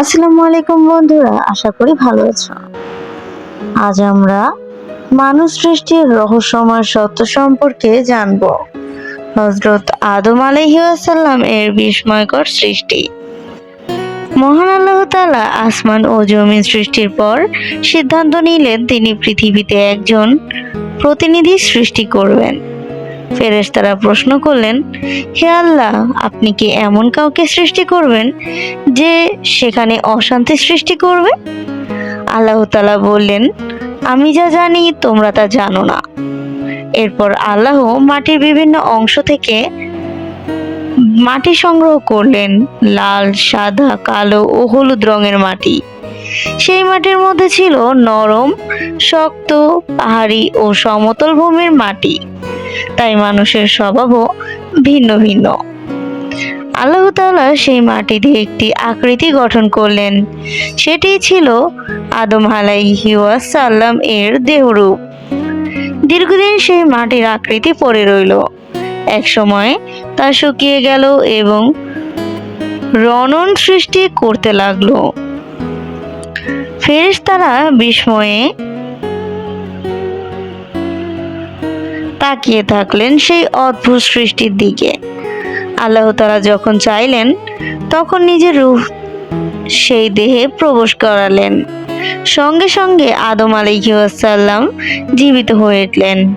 আসসালামু আলাইকুম বন্ধুরা, আশা করি ভালো আছো। আজ আমরা মানুষ সৃষ্টির রহস্যময় সত্য সম্পর্কে জানব। হজরত আদম আলাইসাল্লাম এর বিস্ময়কর সৃষ্টি। মহান আল্লাহ তাআলা আসমান ও জমিন সৃষ্টির পর সিদ্ধান্ত নিলেন তিনি পৃথিবীতে একজন প্রতিনিধি সৃষ্টি করবেন। ফেরেশতারা প্রশ্ন করলেন, হে আল্লাহ, আপনি কি এমন কাউকে সৃষ্টি করবেন যে সেখানে অশান্তি সৃষ্টি করবে? আল্লাহ তালা বললেন, আমি যা জানি, তোমরা তা জানো না। এরপর আল্লাহ মাটির বিভিন্ন অংশ থেকে মাটি সংগ্রহ করলেন, লাল, সাদা, কালো ও হলুদ রঙের মাটি। সেই মাটির মধ্যে ছিল নরম, শক্ত, পাহাড়ি ও সমতল ভূমির মাটি। তাই মানুষের স্বভাবও ভিন্ন ভিন্ন। আল্লাহ তাআলা সেই মাটি দিয়ে একটি আকৃতি গঠন করলেন। সেটি ছিল আদম আলাইহি ওয়াসাল্লাম এর দেহরূপ। দীর্ঘদিন সেই মাটির আকৃতি পড়ে রইল। এক সময় তা শুকিয়ে গেল এবং রনন সৃষ্টি করতে লাগল। ফেরেশতারা বিস্ময়ে তাকিয়ে থাকলেন সেই অদ্ভুত সৃষ্টির দিকে। আল্লাহ তাআলা যখন চাইলেন, তখন নিজের রূহ সেই দেহে প্রবেশ করালেন। সঙ্গে সঙ্গে আদম আলাইসাল্লাম জীবিত হয়ে উঠলেন।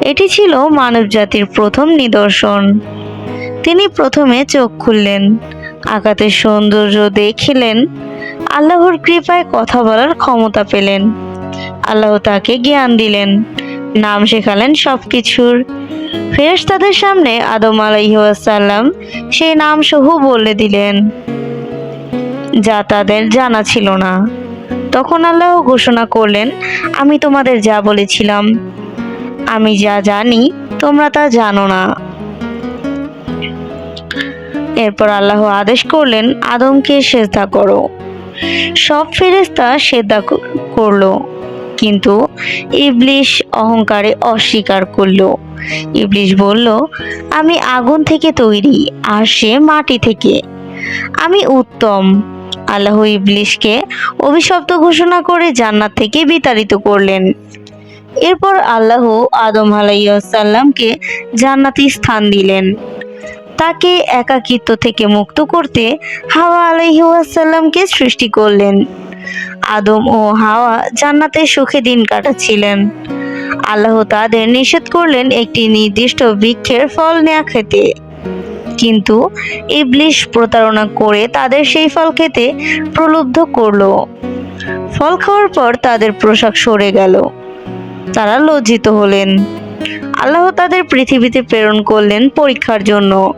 এটি ছিল মানব জাতির প্রথম নিদর্শন। তিনি প্রথমে চোখ খুললেন আকাশের সৌন্দর্য দেখিলেন, আল্লাহর কৃপায় কথা বলার ক্ষমতা পেলেন। আল্লাহ তাকে জ্ঞান দিলেন। নাম শেখালেন সবকিছুর। ফেরেশতাদের সামনে আদম আলাইসাল্লাম সেই নাম সহ বলে দিলেন, যা তাদের জানা ছিল না। তখন আল্লাহ ঘোষণা করলেন, আমি তোমাদের যা বলেছিলাম, আমি যা জানি, তোমরা তা জানো না। এরপর আল্লাহ আদেশ করলেন, আদমকে সেজদা করো। সব ফেরেশতা সেজদা ক- করল। কিন্তু ইবলিশ অহংকারে অস্বীকার করল। ইবলিশ বলল, আমি আগুন থেকে তৈরি আর সে মাটি থেকে। আমি উত্তম। আল্লাহ ইবলিশকে অভিশপ্ত ঘোষণা করে জান্নাত থেকে বিতাড়িত করলেন। এরপর আল্লাহ আদম আলাইসাল্লামকে জান্নাতি স্থান দিলেন। তাকে একাকিত্ব থেকে মুক্ত করতে হাওয়া আলাইসাল্লামকে সৃষ্টি করলেন। আদম ও হাওয়া জান্নাতে সুখে দিন কাটাচ্ছিলেন। আল্লাহ তাদের নিষেধ করলেন একটি নির্দিষ্ট বৃক্ষের ফল নেয়া খেতে। কিন্তু ইবলিশ প্রতারণা করে তাদের সেই ফল খেতে প্রলুব্ধ করল। ফল খাওয়ার পর তাদের পোশাক সরে গেল। তারা লজ্জিত হলেন। আল্লাহ তাদের পৃথিবীতে প্রেরণ করলেন পরীক্ষার জন্য।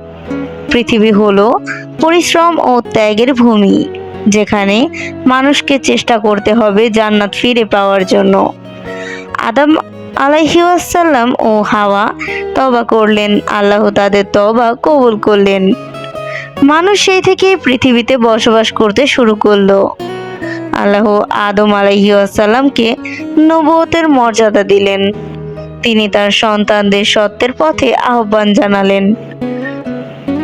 পৃথিবী হলো পরিশ্রম ও ত্যাগের ভূমি। যেখানে মানুষকে চেষ্টা করতে হবে জান্নাত ফিরে পাওয়ার জন্য। আদম আলাইহিসাল্লাম ও হাওয়া তবা করলেন, আল্লাহ তাদের তবা কবুল করলেন। মানুষ সেই থেকে পৃথিবীতে বসবাস করতে শুরু করল। আল্লাহ আদম আলাইসাল্লামকে নবুয়তের মর্যাদা দিলেন। তিনি তার সন্তানদের সত্যের পথে আহ্বান জানালেন।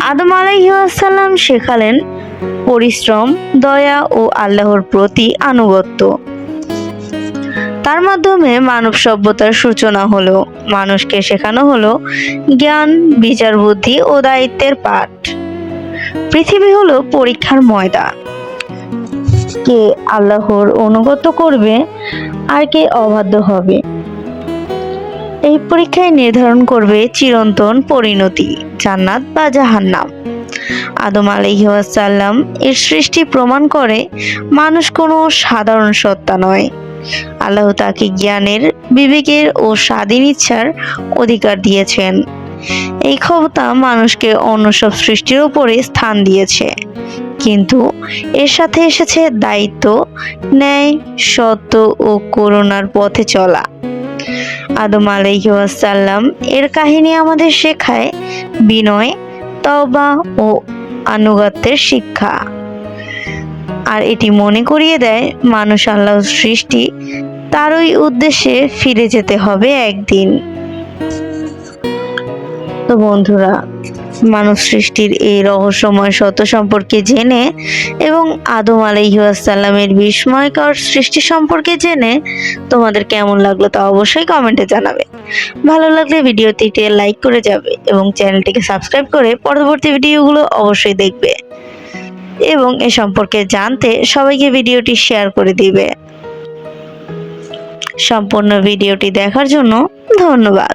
আদম আলাইসাল্লাম শেখালেন পরিশ্রম, দয়া ও আল্লাহর প্রতি আনুগত্য। তার মাধ্যমে মানব সভ্যতার সূচনা হলো, মানুষকে শেখানো হলো জ্ঞান, বিচার বুদ্ধি ও দায়িত্বের পাঠ। পৃথিবী হলো পরীক্ষার ময়দান। কে আল্লাহর অনুগত করবে, আর কে অবাধ্য হবে। এই পরীক্ষায় নির্ধারণ করবে চিরন্তন পরিণতি, জান্নাত বা জাহান্নাম। আদম আলহিহাসাল্লাম এর সৃষ্টি প্রমাণ করে মানুষ কোনো সাধারণ সত্তা নয়। আল্লাহ তাকে জ্ঞানের, বিবেকের ও স্বাধীন ইচ্ছার অধিকার দিয়েছেন। এই ক্ষমতা মানুষকে অন্য সব সৃষ্টির উপরে স্থান দিয়েছে। কিন্তু এর সাথে এসেছে দায়িত্ব, ন্যায়, সত্য ও করুণার পথে চলা। আদম আলাইসাল্লাম এর কাহিনী আমাদের শেখায় বিনয় তবা ও আনুগত্যের শিক্ষা। আর এটি মনে করিয়ে দেয়, মানুষ আল্লাহর সৃষ্টি, তারই উদ্দেশ্যে ফিরে যেতে হবে একদিন। তো বন্ধুরা মানব সৃষ্টির এই রহস্যময় সত্য সম্পর্কে জেনে এবং আদম আলাইহাসাল্লামের বিস্ময়কর সৃষ্টি সম্পর্কে জেনে তোমাদের কেমন লাগল তা অবশ্যই কমেন্টে জানাবে। ভালো লাগলে ভিডিওটিতে লাইক করে যাবে এবং চ্যানেলটিকে সাবস্ক্রাইব করে পরবর্তী ভিডিওগুলো অবশ্যই দেখবে এবং এ সম্পর্কে জানতে সবাইকে ভিডিওটি শেয়ার করে দিবে। সম্পূর্ণ ভিডিওটি দেখার জন্য ধন্যবাদ।